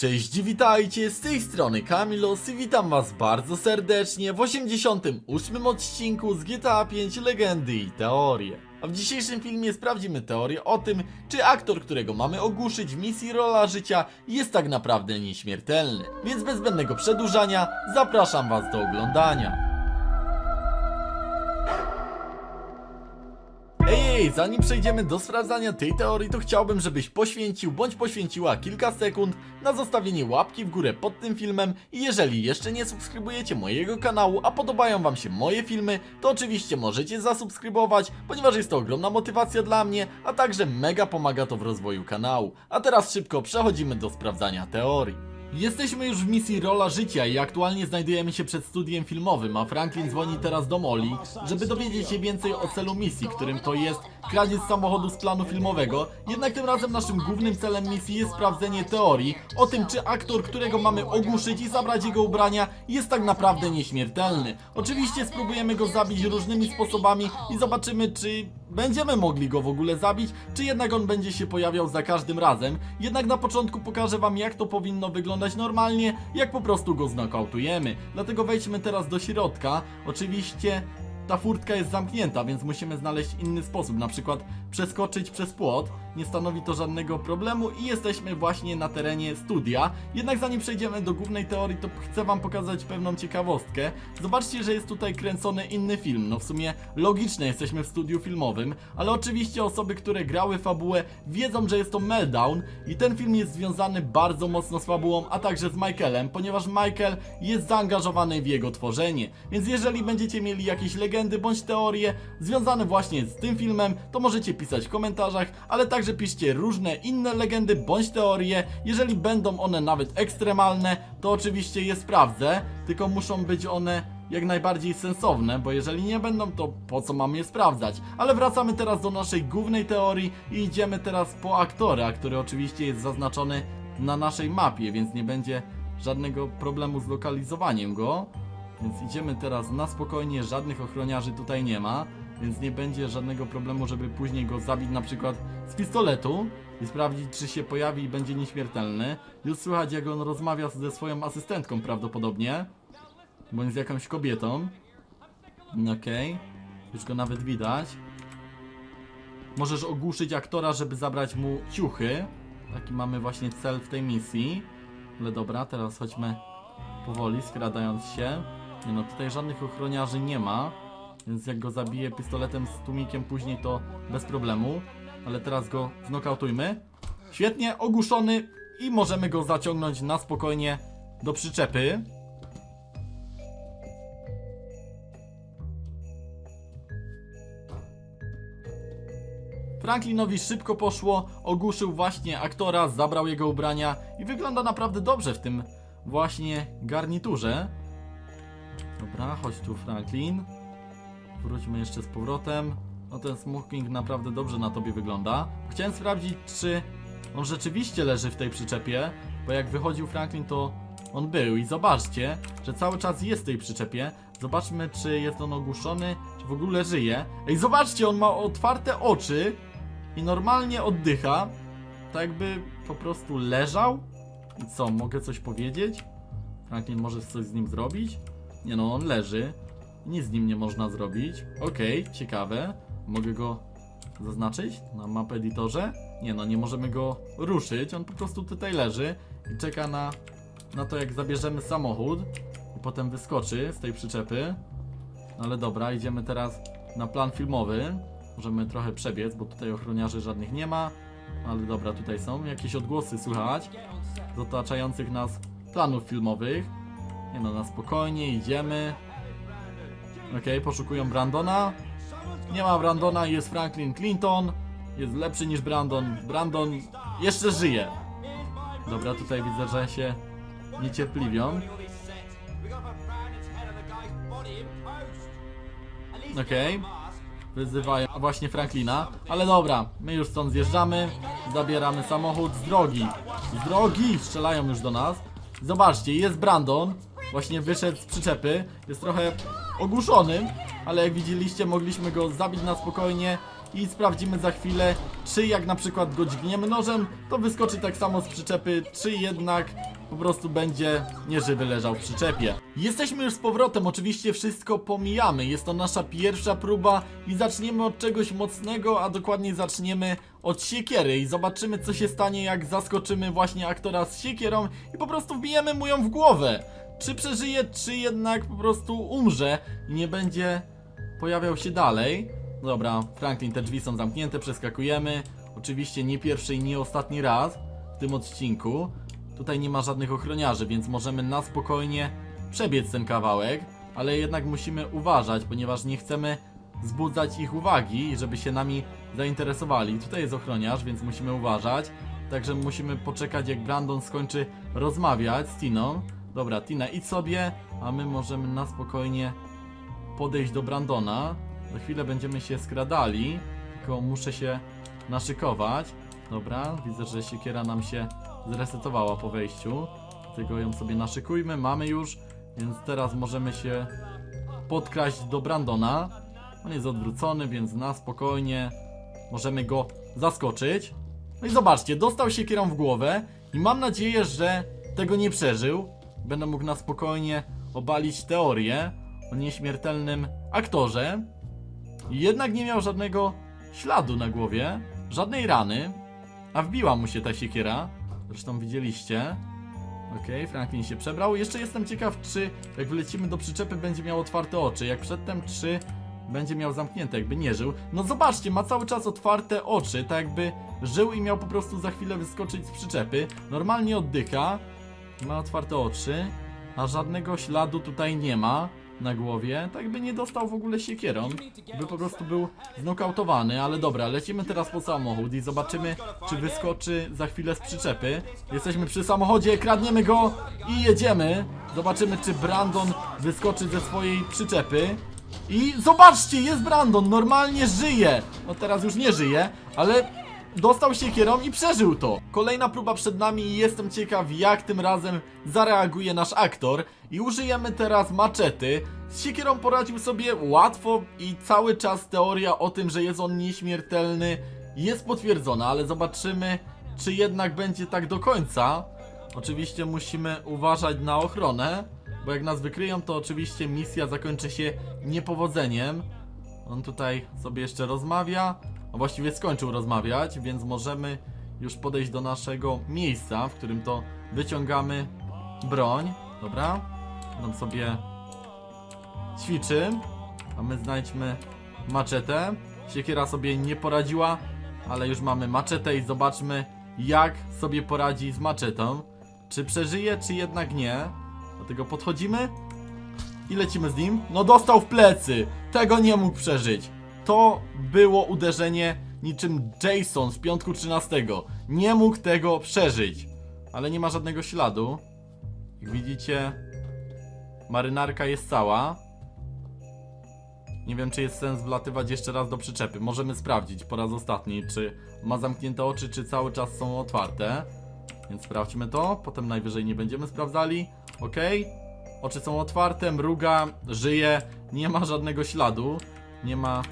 Cześć, witajcie, z tej strony Kamilos i witam was bardzo serdecznie w 88 odcinku z GTA 5 Legendy i Teorie. A w dzisiejszym filmie sprawdzimy teorię o tym, czy aktor, którego mamy ogłuszyć w misji Rola Życia jest tak naprawdę nieśmiertelny. Więc bez zbędnego przedłużania zapraszam was do oglądania. Ej, zanim przejdziemy do sprawdzania tej teorii, to chciałbym, żebyś poświęcił bądź poświęciła kilka sekund na zostawienie łapki w górę pod tym filmem i jeżeli jeszcze nie subskrybujecie mojego kanału, a podobają wam się moje filmy, to oczywiście możecie zasubskrybować, ponieważ jest to ogromna motywacja dla mnie, a także mega pomaga to w rozwoju kanału. A teraz szybko przechodzimy do sprawdzania teorii. Jesteśmy już w misji Rola Życia i aktualnie znajdujemy się przed studiem filmowym, a Franklin dzwoni teraz do Molly, żeby dowiedzieć się więcej o celu misji, którym to jest kradzież samochodu z planu filmowego. Jednak tym razem naszym głównym celem misji jest sprawdzenie teorii o tym, czy aktor, którego mamy ogłuszyć i zabrać jego ubrania, jest tak naprawdę nieśmiertelny. Oczywiście spróbujemy go zabić różnymi sposobami i zobaczymy, czy będziemy mogli go w ogóle zabić, czy jednak on będzie się pojawiał za każdym razem. Jednak na początku pokażę wam jak to powinno wyglądać normalnie, jak po prostu go znokautujemy. Dlatego wejdźmy teraz do środka. Oczywiście ta furtka jest zamknięta, więc musimy znaleźć inny sposób, na przykład przeskoczyć przez płot. Nie stanowi to żadnego problemu i jesteśmy właśnie na terenie studia. Jednak zanim przejdziemy do głównej teorii, to chcę wam pokazać pewną ciekawostkę. Zobaczcie, że jest tutaj kręcony inny film. No w sumie logiczne, jesteśmy w studiu filmowym, ale oczywiście osoby, które grały fabułę wiedzą, że jest to Meltdown i ten film jest związany bardzo mocno z fabułą, a także z Michaelem, ponieważ Michael jest zaangażowany w jego tworzenie. Więc jeżeli będziecie mieli jakieś legendy bądź teorie związane właśnie z tym filmem, to możecie pisać w komentarzach, ale także piszcie różne inne legendy bądź teorie. Jeżeli będą one nawet ekstremalne, to oczywiście je sprawdzę, tylko muszą być one jak najbardziej sensowne, bo jeżeli nie będą, to po co mam je sprawdzać? Ale wracamy teraz do naszej głównej teorii i idziemy teraz po aktora, który oczywiście jest zaznaczony na naszej mapie, więc nie będzie żadnego problemu z lokalizowaniem go. Więc idziemy teraz na spokojnie, żadnych ochroniarzy tutaj nie ma, więc nie będzie żadnego problemu, żeby później go zabić na przykład z pistoletu i sprawdzić, czy się pojawi i będzie nieśmiertelny. Już słychać, jak on rozmawia ze swoją asystentką prawdopodobnie, bądź z jakąś kobietą. Okej, już go nawet widać. Możesz ogłuszyć aktora, żeby zabrać mu ciuchy. Taki mamy właśnie cel w tej misji. Ale dobra, teraz chodźmy powoli, skradając się. Nie no, tutaj żadnych ochroniarzy nie ma, więc jak go zabiję pistoletem z tłumikiem później to bez problemu. Ale teraz go znokautujmy. Świetnie, ogłuszony i możemy go zaciągnąć na spokojnie do przyczepy. Franklinowi szybko poszło, ogłuszył właśnie aktora, zabrał jego ubrania i wygląda naprawdę dobrze w tym właśnie garniturze. Dobra, chodź tu Franklin. Wróćmy jeszcze z powrotem. No ten smoking naprawdę dobrze na tobie wygląda. Chciałem sprawdzić, czy on rzeczywiście leży w tej przyczepie, bo jak wychodził Franklin, to on był. I zobaczcie, że cały czas jest w tej przyczepie. Zobaczmy, czy jest on ogłuszony, czy w ogóle żyje. Ej, zobaczcie, on ma otwarte oczy i normalnie oddycha. Tak jakby po prostu leżał. I co, mogę coś powiedzieć? Franklin, możesz coś z nim zrobić? Nie no, on leży. Nic z nim nie można zrobić. Okej, ciekawe. Mogę go zaznaczyć na map editorze? Nie no, nie możemy go ruszyć. On po prostu tutaj leży i czeka na, na to, jak zabierzemy samochód. I potem wyskoczy z tej przyczepy. No ale dobra, idziemy teraz na plan filmowy. Możemy trochę przebiec, bo tutaj ochroniarzy żadnych nie ma. Ale dobra, tutaj są jakieś odgłosy słychać z otaczających nas planów filmowych. Nie no, na spokojnie, idziemy. Okej, poszukują Brandona. Nie ma Brandona, jest Franklin Clinton. Jest lepszy niż Brandon. Brandon jeszcze żyje. Dobra, tutaj widzę, że się niecierpliwią. Okej. Wyzywają właśnie Franklina. Ale dobra, my już stąd zjeżdżamy. Zabieramy samochód z drogi. Z drogi! Strzelają już do nas. Zobaczcie, jest Brandon. Właśnie wyszedł z przyczepy. Jest trochę ogłuszony, ale jak widzieliście, mogliśmy go zabić na spokojnie i sprawdzimy za chwilę, czy jak na przykład go dźgniemy nożem, to wyskoczy tak samo z przyczepy, czy jednak po prostu będzie nieżywy leżał w przyczepie. Jesteśmy już z powrotem, oczywiście wszystko pomijamy. Jest to nasza pierwsza próba i zaczniemy od czegoś mocnego, a dokładniej zaczniemy od siekiery i zobaczymy co się stanie jak zaskoczymy właśnie aktora z siekierą i po prostu wbijemy mu ją w głowę. Czy przeżyje, czy jednak po prostu umrze i nie będzie pojawiał się dalej. Dobra, Franklin, te drzwi są zamknięte, przeskakujemy. Oczywiście nie pierwszy i nie ostatni raz w tym odcinku. Tutaj nie ma żadnych ochroniarzy, więc możemy na spokojnie przebiec ten kawałek, ale jednak musimy uważać, ponieważ nie chcemy zbudzać ich uwagi, żeby się nami zainteresowali. Tutaj jest ochroniarz, więc musimy uważać. Także musimy poczekać, jak Brandon skończy rozmawiać z Tiną. Dobra, Tina, idź sobie, a my możemy na spokojnie podejść do Brandona. Za chwilę będziemy się skradali, tylko muszę się naszykować. Dobra, widzę, że siekiera nam się zresetowała po wejściu. Dlatego ją sobie naszykujmy, mamy już, więc teraz możemy się podkraść do Brandona. On jest odwrócony, więc na spokojnie możemy go zaskoczyć. No i zobaczcie, dostał siekierą w głowę i mam nadzieję, że tego nie przeżył. Będę mógł na spokojnie obalić teorię o nieśmiertelnym aktorze. Jednak nie miał żadnego śladu na głowie, żadnej rany, a wbiła mu się ta siekiera. Zresztą widzieliście. Okej, Franklin się przebrał. Jeszcze jestem ciekaw, czy jak wlecimy do przyczepy będzie miał otwarte oczy. Jak przedtem, czy będzie miał zamknięte, jakby nie żył. No zobaczcie, ma cały czas otwarte oczy, tak jakby żył i miał po prostu za chwilę wyskoczyć z przyczepy. Normalnie oddycha, ma otwarte oczy, a żadnego śladu tutaj nie ma na głowie, tak by nie dostał w ogóle siekierą, by po prostu był znokautowany, ale dobra, lecimy teraz po samochód i zobaczymy, czy wyskoczy za chwilę z przyczepy. Jesteśmy przy samochodzie, kradniemy go i jedziemy. Zobaczymy, czy Brandon wyskoczy ze swojej przyczepy. I zobaczcie, jest Brandon, normalnie żyje. No teraz już nie żyje, ale dostał siekierą i przeżył to. Kolejna próba przed nami i jestem ciekaw jak tym razem zareaguje nasz aktor. I użyjemy teraz maczety. Z siekierą poradził sobie łatwo i cały czas teoria o tym, że jest on nieśmiertelny jest potwierdzona, ale zobaczymy czy jednak będzie tak do końca. Oczywiście musimy uważać na ochronę, bo jak nas wykryją to oczywiście misja zakończy się niepowodzeniem. On tutaj sobie jeszcze rozmawia, a właściwie skończył rozmawiać, więc możemy już podejść do naszego miejsca, w którym to wyciągamy broń. Dobra, on sobie ćwiczy, a my znajdźmy maczetę. Siekiera sobie nie poradziła, ale już mamy maczetę i zobaczmy jak sobie poradzi z maczetą. Czy przeżyje, czy jednak nie. Dlatego podchodzimy i lecimy z nim. No dostał w plecy. Tego nie mógł przeżyć. To było uderzenie niczym Jason z piątku 13. Nie mógł tego przeżyć. Ale nie ma żadnego śladu. Jak widzicie, marynarka jest cała. Nie wiem, czy jest sens wlatywać jeszcze raz do przyczepy. Możemy sprawdzić po raz ostatni, czy ma zamknięte oczy, czy cały czas są otwarte. Więc sprawdźmy to. Potem najwyżej nie będziemy sprawdzali. Ok. Oczy są otwarte, mruga, żyje. Nie ma żadnego śladu. Nie ma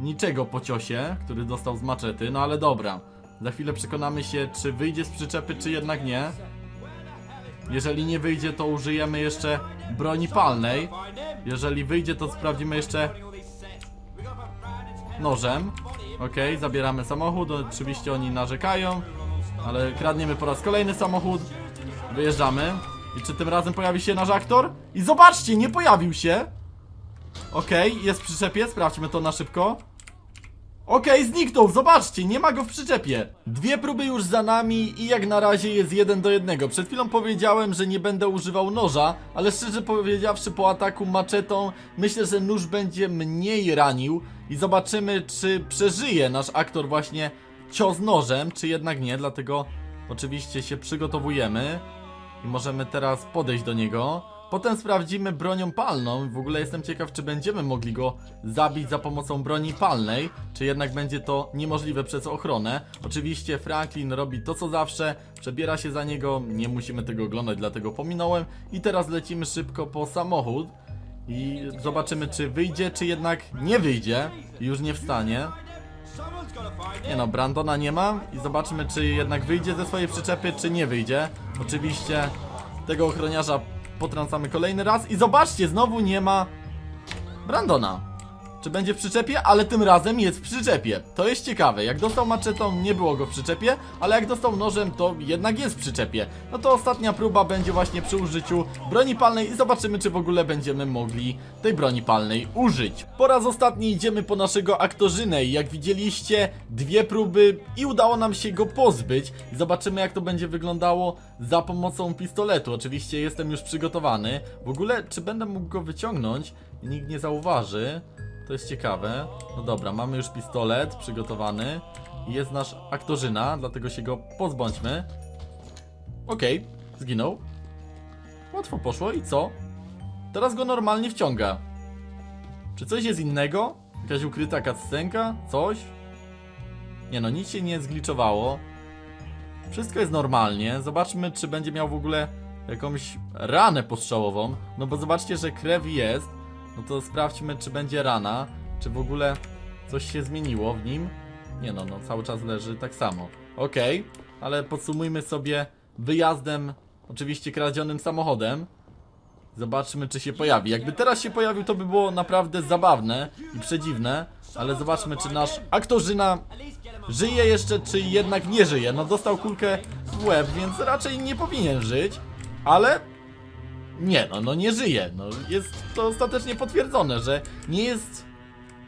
niczego po ciosie, który dostał z maczety. No ale dobra. Za chwilę przekonamy się, czy wyjdzie z przyczepy, czy jednak nie. Jeżeli nie wyjdzie, to użyjemy jeszcze broni palnej. Jeżeli wyjdzie, to sprawdzimy jeszcze nożem. Okej, zabieramy samochód. Oczywiście oni narzekają, ale kradniemy po raz kolejny samochód. Wyjeżdżamy. I czy tym razem pojawi się nasz aktor? I zobaczcie, nie pojawił się. Okej, jest w przyczepie, sprawdźmy to na szybko. Okej, zniknął, zobaczcie, nie ma go w przyczepie. Dwie próby już za nami i jak na razie jest jeden do jednego. Przed chwilą powiedziałem, że nie będę używał noża, ale szczerze powiedziawszy po ataku maczetą, myślę, że nóż będzie mniej ranił i zobaczymy, czy przeżyje nasz aktor właśnie cios nożem, czy jednak nie, dlatego oczywiście się przygotowujemy i możemy teraz podejść do niego. Potem sprawdzimy bronią palną. W ogóle jestem ciekaw, czy będziemy mogli go zabić za pomocą broni palnej, czy jednak będzie to niemożliwe przez ochronę. Oczywiście Franklin robi to co zawsze, przebiera się za niego, nie musimy tego oglądać, dlatego pominąłem. I teraz lecimy szybko po samochód i zobaczymy, czy wyjdzie, czy jednak nie wyjdzie już nie wstanie. Nie no, Brandona nie ma i zobaczymy, czy jednak wyjdzie ze swojej przyczepy, czy nie wyjdzie. Oczywiście tego ochroniarza potrącamy kolejny raz i zobaczcie, znowu nie ma Brandona. Czy będzie w przyczepie? Ale tym razem jest w przyczepie. To jest ciekawe. Jak dostał maczetą, nie było go w przyczepie, ale jak dostał nożem, to jednak jest w przyczepie. No to ostatnia próba będzie właśnie przy użyciu broni palnej i zobaczymy, czy w ogóle będziemy mogli tej broni palnej użyć. Po raz ostatni idziemy po naszego aktorzynę i jak widzieliście, dwie próby i udało nam się go pozbyć. I zobaczymy, jak to będzie wyglądało za pomocą pistoletu. Oczywiście jestem już przygotowany. W ogóle, czy będę mógł go wyciągnąć nikt nie zauważy? To jest ciekawe. No dobra, mamy już pistolet przygotowany. Jest nasz aktorzyna, dlatego się go pozbądźmy. Okej, zginął. Łatwo poszło i co? Teraz go normalnie wciąga. Czy coś jest innego? Jakaś ukryta cutscenka? Coś? Nie no, nic się nie zgliczowało. Wszystko jest normalnie. Zobaczmy, czy będzie miał w ogóle jakąś ranę postrzałową. No bo zobaczcie, że krew jest. No to sprawdźmy, czy będzie rana. Czy w ogóle coś się zmieniło w nim. Nie no, no cały czas leży tak samo. Okej, ale podsumujmy sobie wyjazdem, oczywiście kradzionym samochodem. Zobaczmy, czy się pojawi. Jakby teraz się pojawił, to by było naprawdę zabawne i przedziwne. Ale zobaczmy, czy nasz aktorzyna żyje jeszcze, czy jednak nie żyje. No dostał kulkę w łeb, więc raczej nie powinien żyć. Ale nie, no, no nie żyje. No, jest to ostatecznie potwierdzone, że nie jest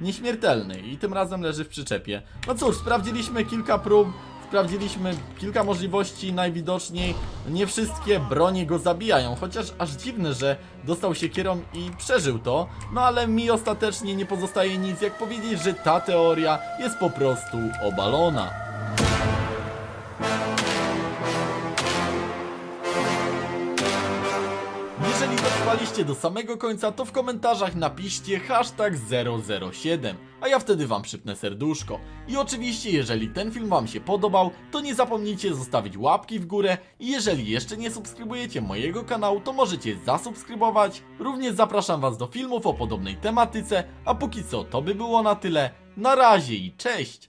nieśmiertelny i tym razem leży w przyczepie. No cóż, sprawdziliśmy kilka prób, sprawdziliśmy kilka możliwości, najwidoczniej nie wszystkie bronie go zabijają, chociaż aż dziwne, że dostał się kierą i przeżył to, no ale mi ostatecznie nie pozostaje nic jak powiedzieć, że ta teoria jest po prostu obalona. Jeżeli dotrwaliście do samego końca, to w komentarzach napiszcie hashtag 007, a ja wtedy wam przypnę serduszko. I oczywiście, jeżeli ten film wam się podobał, to nie zapomnijcie zostawić łapki w górę i jeżeli jeszcze nie subskrybujecie mojego kanału, to możecie zasubskrybować. Również zapraszam was do filmów o podobnej tematyce, a póki co to by było na tyle. Na razie i cześć!